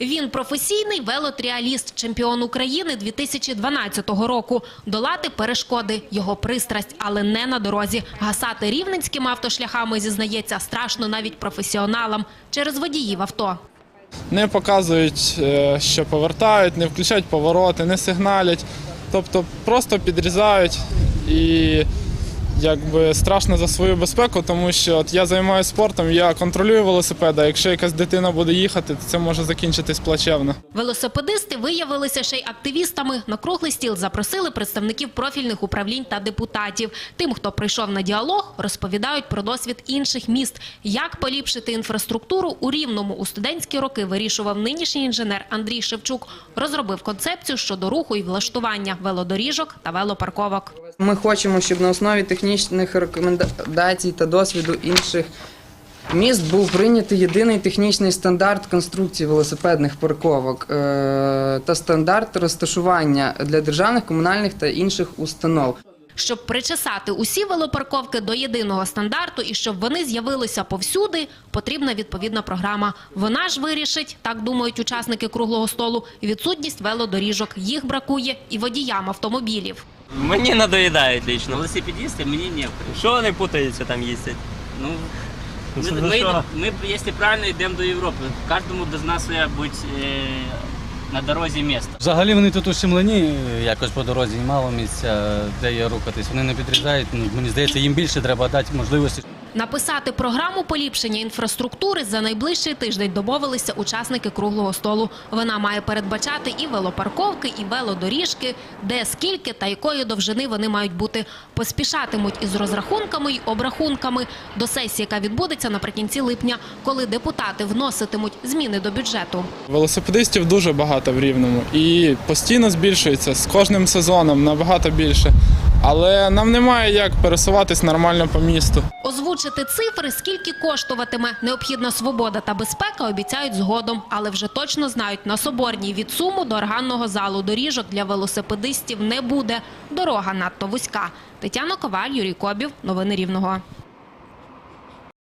Він професійний велотріаліст, чемпіон України 2012 року. Долати перешкоди – його пристрасть, але не на дорозі. Гасати рівненськими автошляхами, зізнається, страшно навіть професіоналам через водіїв авто. не показують, е, що повертають, не включають повороти, не сигналять. Тобто просто підрізають і якби страшно за свою безпеку, тому що от я займаюся спортом, я контролюю велосипед, а якщо якась дитина буде їхати, то це може закінчитись плачевно. Велосипедисти виявилися ще й активістами. На круглий стіл запросили представників профільних управлінь та депутатів. Тим, хто прийшов на діалог, розповідають про досвід інших міст. Як поліпшити інфраструктуру у Рівному у студентські роки вирішував нинішній інженер Андрій Шевчук. Розробив концепцію щодо руху і влаштування велодоріжок та велопарковок. Ми хочемо, щоб на основі технічних рекомендацій та досвіду інших міст був прийнятий єдиний технічний стандарт конструкції велосипедних парковок е, та стандарт розташування для державних, комунальних та інших установ. Щоб причесати усі велопарковки до єдиного стандарту і щоб вони з'явилися повсюди, потрібна відповідна програма. Вона ж вирішить, так думають учасники круглого столу, відсутність велодоріжок. Їх бракує і водіям автомобілів. Мені надоїдають лично. Велосипедисты мне не Що вони путаються там їздять? Ну, Ну, ми, ми, ми, якщо правильно йдемо до Європи, кожному должна своя бути е, на дорозі місто. Взагалі вони тут у е, якось по дорозі мало місця, де є рухатись. Вони не підрізають. Ну, мені здається, їм більше треба дати можливості. Написати програму поліпшення інфраструктури за найближчий тиждень домовилися учасники круглого столу. Вона має передбачати і велопарковки, і велодоріжки, де скільки та якої довжини вони мають бути. Поспішатимуть із розрахунками й обрахунками до сесії, яка відбудеться наприкінці липня, коли депутати вноситимуть зміни до бюджету. Велосипедистів дуже багато в Рівному і постійно збільшується з кожним сезоном набагато більше. Але нам немає як пересуватись нормально по місту. Озвучити цифри, скільки коштуватиме необхідна свобода та безпека, обіцяють згодом, але вже точно знають, на Соборній від Суму до органного залу доріжок для велосипедистів не буде. Дорога надто вузька. Тетяна Коваль, Юрій Кобів. Новини Рівного.